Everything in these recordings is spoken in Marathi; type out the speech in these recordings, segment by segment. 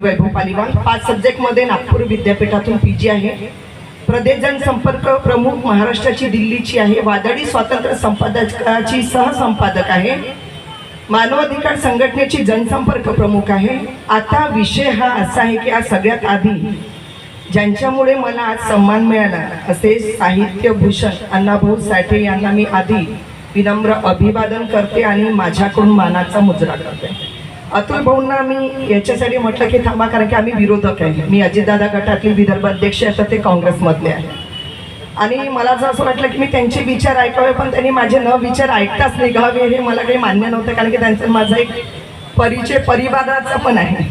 वैभव पालिवाल. पाच सब्जेक्टमध्ये नागपूर विद्यापीठातून पी जी आहे. प्रदेश जनसंपर्क प्रमुख महाराष्ट्राची दिल्लीची आहे. वादळी स्वातंत्र्य संपादकाची सहसंपादक आहे. मानवाधिकार संघटनेची जनसंपर्क प्रमुख आहे. आता विषय हा असा आहे की आज सगळ्यात आधी ज्यांच्यामुळे मला आज सन्मान मिळाला असे साहित्य भूषण अण्णाभाऊ साठे यांना मी आधी विनम्र अभिवादन करते आणि माझ्याकडून मानाचा मुजरा करते. अतुल भाऊंना मी याच्यासाठी म्हटलं की थांबा कारण की आम्ही विरोधक आहे. मी अजितदादा गटातील विदर्भ अध्यक्ष आहे तर ते काँग्रेसमधले आहे. आणि मला जर असं वाटलं की मी त्यांचे विचार ऐकावे पण त्यांनी माझे न विचार ऐकताच निघावे हे मला काही मान्य नव्हतं कारण की त्यांचं माझा एक परिचय परिवाराचा पण आहे.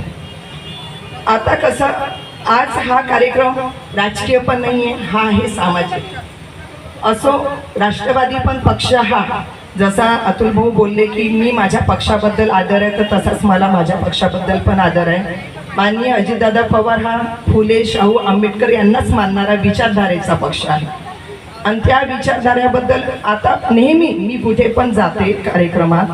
आता कसं आज हा कार्यक्रम राजकीय पण नाही आहे हा आहे सामाजिक. असो राष्ट्रवादी पण पक्ष हा जसा अतुल भाऊ बोलले की मी माझ्या पक्षाबद्दल आदर आहे तर तसाच मला माझ्या पक्षाबद्दल पण आदर आहे. माननीय अजितदादा पवार हा फुले शाहू आंबेडकर यांनाच मानणारा विचारधारेचा पक्ष आहे. आणि त्या विचारधाऱ्याबद्दल आता नेहमी मी कुठे पण जाते कार्यक्रमात.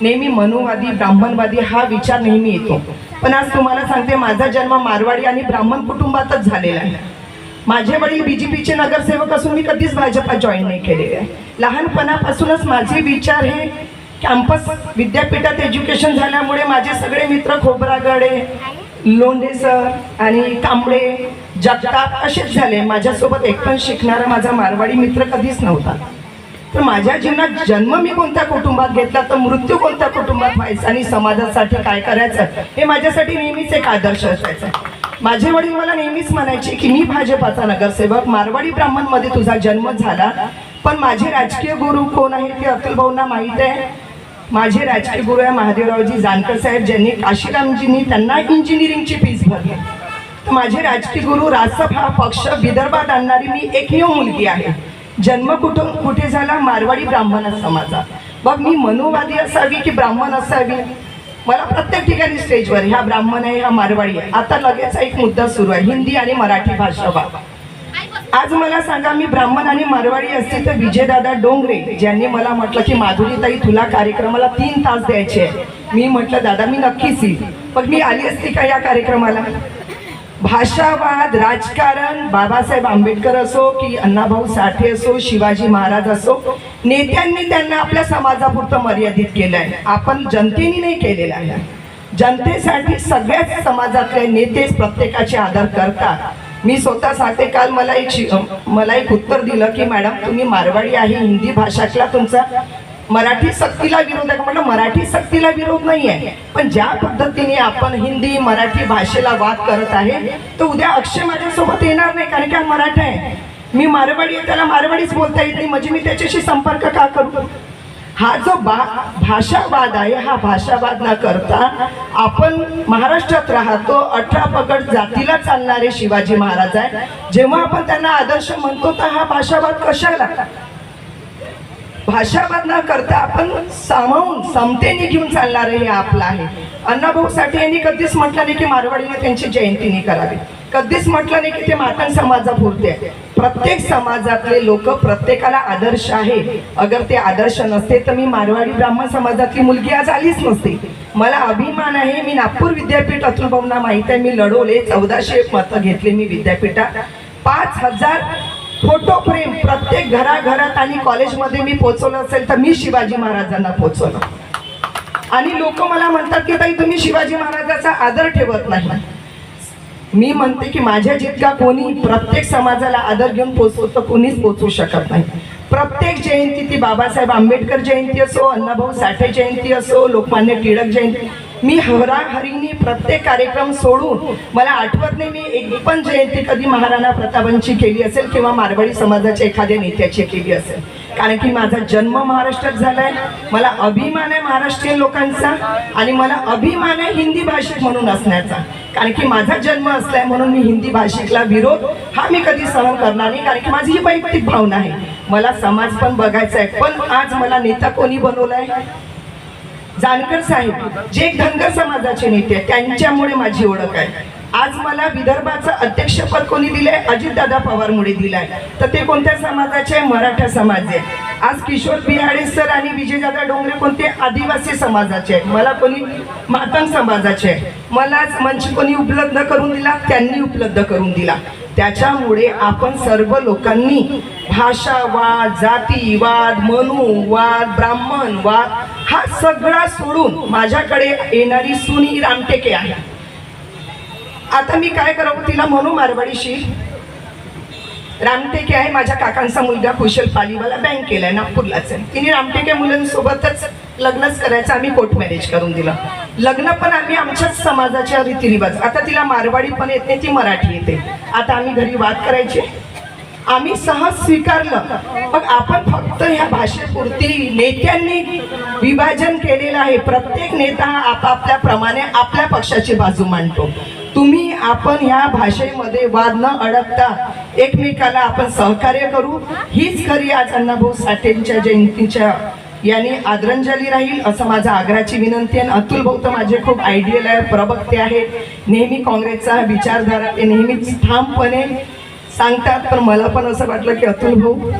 नेहमी मनुवादी ब्राह्मणवादी हा विचार नेहमी येतो. पण आज तुम्हाला सांगते माझा जन्म मारवाडी आणि ब्राह्मण कुटुंबातच झालेला आहे. माझे वडील बीजेपीचे नगरसेवक असून मी कधीच भाजपात जॉईन नाही केलेले. आहे लहानपणापासूनच माझे विचार हे कॅम्पस विद्यापीठात एज्युकेशन झाल्यामुळे माझे सगळे मित्र खोबरागडे लोंढे सर आणि कांबळे जगताप असेच झाले. माझ्यासोबत एक पण शिकणारा माझा मारवाडी मित्र कधीच नव्हता. तर माझ्या जीवनात जन्म मी कोणत्या कुटुंबात घेतला तर मृत्यू कोणत्या कुटुंबात व्हायचा आणि समाजासाठी काय करायचं हे माझ्यासाठी नेहमीच एक आदर्श असायचा. माझे वडील मला नेहमीच म्हणायचे की मी भाजपाचा नगरसेवक मारवाडी ब्राह्मणमध्ये तुझा जन्म झाला पण माझे राजकीय गुरु कोण आहे ते अतुल भाऊंना माहीत आहे. माझे राजकीय गुरु आहे महादेवरावजी जानकर साहेब ज्यांनी काशीरामजींनी त्यांना इंजिनिअरिंगची फीस भरली. तर माझे राजकीय गुरु रासप हा पक्ष विदर्भात आणणारी मी एकमेव मुलगी आहे. जन्म कुठून कुठे झाला? मारवाडी ब्राह्मण समाजात. बघ मी मनुवादी असावी की ब्राह्मण असावी? मला प्रत्येक ठिकाणी स्टेजवर ह्या ब्राह्मण आहे हा मारवाडी आहे. आता लगेच एक मुद्दा सुरू आहे. हिंदी आणि मराठी भाषा वा आज मला सांगा मी ब्राह्मण आणि मारवाडी असते तर विजयदादा डोंगरे ज्यांनी मला म्हटलं की माधुरीताई तुला कार्यक्रमाला तीन तास द्यायचे आहे मी म्हटलं दादा मी नक्कीच येईल. पण मी आली असते का या कार्यक्रमाला? भाषावाद राजकारण बाबासाहेब आंबेडकर असो की अण्णाभाऊ साठे असो शिवाजी महाराज असो नेत्यांनी त्यांना आपल्या समाजापुरतं मर्यादित केलं आहे आपण जनतेने नाही केलेलं आहे. जनतेसाठी सगळ्याच समाजातले नेतेच प्रत्येकाचे आदर करतात. मी स्वतः सांगते काल मला एक मला एक उत्तर दिलं की मॅडम तुम्ही मारवाडी आहे हिंदी भाषातला तुमचा मराठी सक्तीला विरोध आहे. म्हटलं मराठी सक्तीला विरोध नाही आहे पण ज्या पद्धतीने आपण हिंदी मराठी भाषेला वाद करत आहे तर उद्या अक्षय माझ्यासोबत येणार नाही कारण की मराठा आहे. मी मारवाडी आहे त्याला मारवाडीच बोलता येत नाही. म्हणजे मी त्याच्याशी संपर्क का करू? हा जो बा भाषावाद आहे हा भाषावाद न करता आपण महाराष्ट्रात राहतो अठरा पगड जातीला चालणारे शिवाजी महाराज आहे जेव्हा आपण त्यांना आदर्श म्हणतो तर हा भाषावाद कशाला? भाषावाद न करता आपण सामावून समतेने घेऊन चालणार हे आपलं आहे. अण्णाभाऊ साठे यांनी कधीच म्हटलं नाही की मारवाडीने त्यांची जयंती नाही करावी. कधीच म्हटलं नाही की ते मातंग समाजापुरते आहे प्रत्येक समाजातले लोक प्रत्येकाला आदर्श आहे. अगर ते आदर्श नसते तर मी मारवाडी ब्राह्मण समाजातली मुलगी आज आलीच नसते. मला अभिमान आहे. मी नागपूर विद्यापीठ अतुल भाऊंना आहे. मी लढवले. चौदाशे मतं घेतले मी विद्यापीठात. पाच हजार फोटो फ्रेम प्रत्येक घराघरात आणि कॉलेजमध्ये मी पोहोचवलं असेल तर मी शिवाजी महाराजांना पोहोचवलं. आणि लोक मला म्हणतात की ताई तुम्ही शिवाजी महाराजाचा आदर ठेवत नाही. मी म्हणते की माझ्या जितका कोणी प्रत्येक समाजाला आदर घेऊन पोचतो तर कोणीच पोचवू शकत नाही. प्रत्येक जयंती ती बाबासाहेब आंबेडकर जयंती असो अण्णाभाऊ साठे जयंती असो लोकमान्य टिळक जयंती. मी हराहरीने प्रत्येक कार्यक्रम सोडून मला आठवत नाही मी एक पण जयंती कधी महाराणा प्रतापांची केली असेल किंवा मारवाडी समाजाच्या एखाद्या नेत्याची केली असेल. कारण की माझा जन्म महाराष्ट्रात झालाय. मला अभिमान आहे महाराष्ट्रीयन लोकांचा आणि मला अभिमान आहे हिंदी भाषिक म्हणून असण्याचा. कारण की माझा जन्म असलाय म्हणून मी हिंदी भाषिकला विरोध हा मी कधी सहन करणार नाही. कारण की माझी ही वैयक्तिक भावना आहे. मला समाज पण बघायचा आहे. पण आज मला नेता कोणी बनवलाय? जानकर साहेब जे धनगर समाजाचे नेते आहेत त्यांच्यामुळे माझी ओळख आहे. आज मला विदर्भाचं अध्यक्षपद कोणी दिलंय? अजितदादा पवारमुळे दिलाय. तर ते कोणत्या समाजाचे मराठा समाज. आहे आज किशोर बिहाडे सर आणि विजयदादा डोंगरे कोणते? आदिवासी समाजाचे आहे मला कोणी मातंग समाजाचे आहे मला आज मंच कोणी उपलब्ध करून दिला? त्यांनी उपलब्ध करून दिला. त्याच्यामुळे आपण सर्व लोकांनी भाषावाद जातीवाद मनुवाद ब्राह्मणवाद हा सगळा सोडून माझ्याकडे येणारी सुनी रामटेके आहे. आता मी काय करावं तिला म्हणू मारवाडीशी? रामटेके आहे माझ्या काकांचा मुलगा कुशल पालीवाला बँक केलाय नागपूरलाच आहे. तिने रामटेके मुलांसोबतच लग्नच करायचं आम्ही कोर्ट मॅरेज करून दिलं. लग्न पण आम्ही आमच्याच समाजाच्या रीतिरिवाज. आता तिला मारवाडी पण येते ती मराठी येते. आता आम्ही घरी वाद करायचे. आम्ही सहज स्वीकारलं. मग आपण फक्त ह्या भाषेपुरती नेत्यांनी विभाजन केलेलं आहे. प्रत्येक नेता हा आपापल्याप्रमाणे आपल्या पक्षाची बाजू मांडतो. तुम्ही आपण ह्या भाषेमध्ये वाद न अडकता एकमेकाला आपण सहकार्य करू. हीच खरी आज अण्णाभाऊ साठेंच्या जयंतीच्या यांनी आदरांजली राहील असं माझा आग्रहाची विनंती आहे. अतुल भाऊ तर माझे खूप आयडियल आहे प्रवक्ते आहेत नेहमी काँग्रेसचा विचारधारा ते नेहमीच ठामपणे सांगतात. पण मला पण असं वाटलं की अतुल भाऊ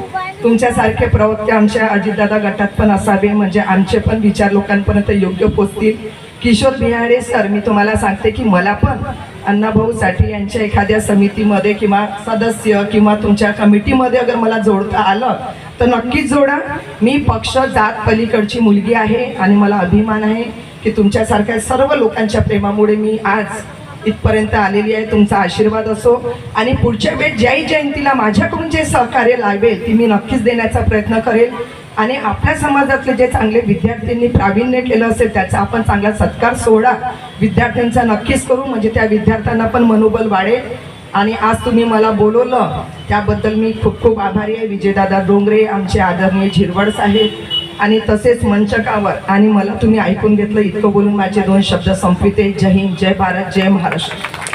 तुमच्यासारखे प्रवक्ते आमच्या अजितदादा गटात पण असावे. म्हणजे आमचे पण विचार लोकांपर्यंत योग्य पोचतील. किशोर बिहाडे सर मी तुम्हाला सांगते की मला पण अण्णाभाऊ साठी यांच्या एखाद्या समितीमध्ये किंवा सदस्य किंवा तुमच्या कमिटीमध्ये अगर मला जोडता आलं तर नक्कीच जोडा. मी पक्ष जात पलीकडची मुलगी आहे आणि मला अभिमान आहे की तुमच्यासारख्या सर्व लोकांच्या प्रेमामुळे मी आज इथपर्यंत आलेली आहे. तुमचा आशीर्वाद असो आणि पुढच्या वेळेस जय जयंतीला माझ्याकडून जे सहकार्य लावेल ती मी नक्कीच देण्याचा प्रयत्न करेल. आणि आपल्या समाजातले जे चांगले विद्यार्थ्यांनी प्रावीण्य केलं असेल त्याचा आपण चांगला सत्कार सोहळा विद्यार्थ्यांचा नक्कीच करू. म्हणजे त्या विद्यार्थ्यांना पण मनोबल वाढेल आणि आज तुम्ही मला बोलवलं त्याबद्दल मी खूप खूप आभारी आहे. विजयदादा डोंगरे आमचे आदरणीय झिरवड साहेब आणि तसेच मंचकावर. आणि मला तुम्ही ऐकून घेतलं इतकं बोलून माझे दोन शब्द संपविते. जय हिंद जय भारत जय महाराष्ट्र.